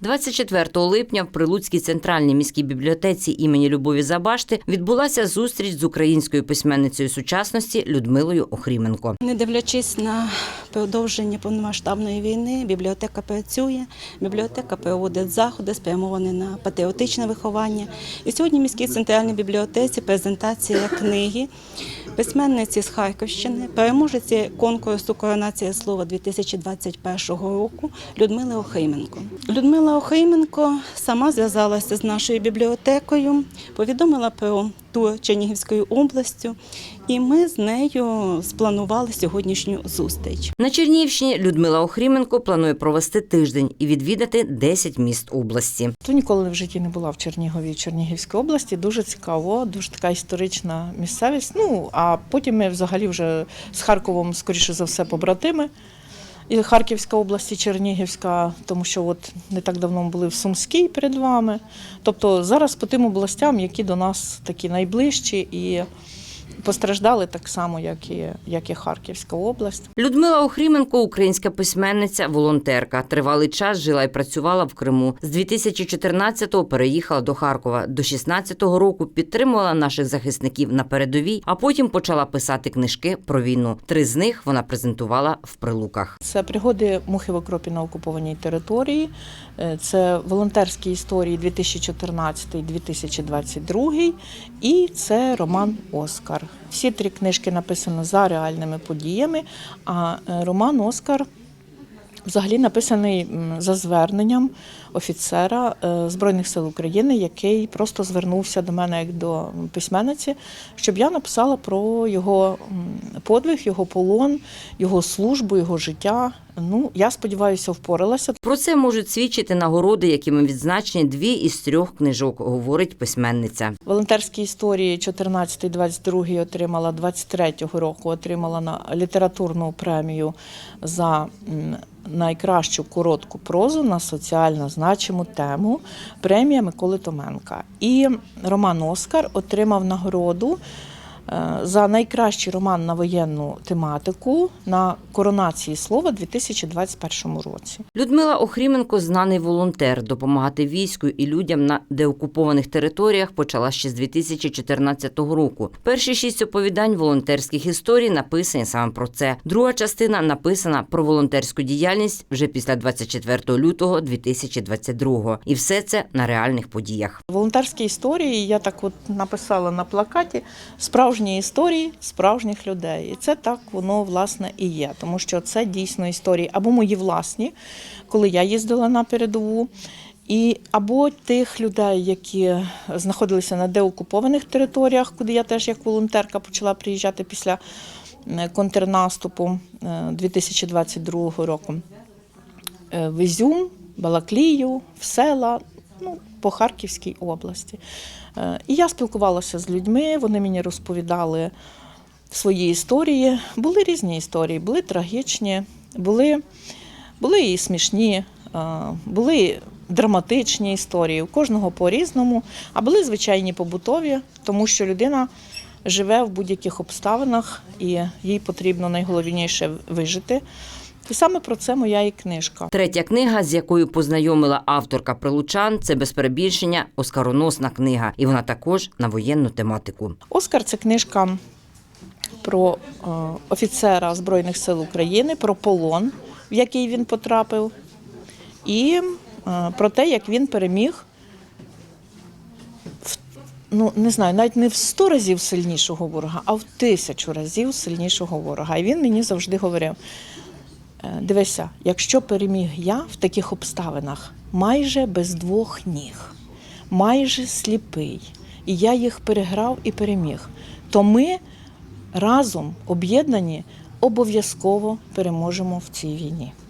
24 липня в Прилуцькій центральній міській бібліотеці імені Любові Забашти відбулася зустріч з українською письменницею сучасності Людмилою Охріменко. Не дивлячись на продовження повномасштабної війни, бібліотека працює, бібліотека проводить заходи, спрямовані на патріотичне виховання. І сьогодні в міській центральній бібліотеці презентація книги письменниці з Харківщини, переможеці конкурсу Коронація слова 2021 року Людмили Охрименко. Людмила Охрименко сама зв'язалася з нашою бібліотекою, повідомила про тур Чернігівською областю, і ми з нею спланували сьогоднішню зустріч. На Чернігівщині Людмила Охріменко планує провести тиждень і відвідати 10 міст області. То ніколи в житті не була в Чернігові, Чернігівській області. Дуже цікаво, дуже така історична місцевість. Ну а потім ми взагалі вже з Харковом, скоріше за все, побратими. І Харківська область, і Чернігівська, тому що от не так давно ми були в Сумській перед вами. Тобто зараз по тим областям, які до нас такі найближчі і постраждали так само, як і, як і Харківська область. Людмила Охріменко – українська письменниця, волонтерка. Тривалий час жила і працювала в Криму. З 2014-го переїхала до Харкова. До 16-го року підтримувала наших захисників на передовій, а потім почала писати книжки про війну. Три з них вона презентувала в Прилуках. Це пригоди мухи в окропі на окупованій території. Е, Це волонтерські історії 2014-2022 і це роман Оскар. Всі три книжки написано за реальними подіями. А е, роман Оскар взагалі написаний за зверненням офіцера е, Збройних сил України, який просто звернувся до мене як до письменниці, щоб я написала про його подвиг, його полон, його службу, його життя. Ну, я сподіваюся, впоралася. Про це можуть свідчити нагороди, якими відзначені дві із трьох книжок, говорить письменниця. Волонтерські історії 14-22 отримала 23-го року, отримала на літературну премію за найкращу коротку прозу на соціально значиму тему премія Миколи Томенка. І Роман Оскар отримав нагороду за найкращий роман на воєнну тематику на коронації слова 2021 році. Людмила Охріменко знаний волонтер. Допомагати війську і людям на деокупованих територіях почала ще з 2014 року. Перші шість оповідань волонтерських історій написані саме про це. Друга частина написана про волонтерську діяльність вже після 24 лютого 2022 І все це на реальних подіях. Волонтерські історії я так от написала на плакаті справжні історії справжніх людей. І це так воно власне і є, тому що це дійсно історії або мої власні, коли я їздила на передову. І або тих людей, які знаходилися на деокупованих територіях, куди я теж як волонтерка почала приїжджати після е, контрнаступу е, 2022 року. Е, в Ізюм, Балаклію, в села, ну, по Харківській області. Е, І я спілкувалася з людьми, вони мені розповідали свої історії. Були різні історії, були трагічні, були, були і смішні, е, були драматичні історії, у кожного по-різному, а були звичайні побутові, тому що людина живе в будь-яких обставинах і їй потрібно найголовніше вижити. І саме про це моя і книжка. Третя книга, з якою познайомила авторка прилучан, це без перебільшення оскароносна книга, і вона також на воєнну тематику. Оскар це книжка про е, офіцера Збройних сил України, про полон, в який він потрапив, і е, про те, як він переміг ну не знаю, навіть не в сто разів сильнішого ворога, а в тисячу разів сильнішого ворога. І він мені завжди говорив: «Е, дивися, якщо переміг я в таких обставинах, майже без двох ніг, майже сліпий, і я їх переграв і переміг, то ми разом об'єднані обов'язково переможемо в цій війні.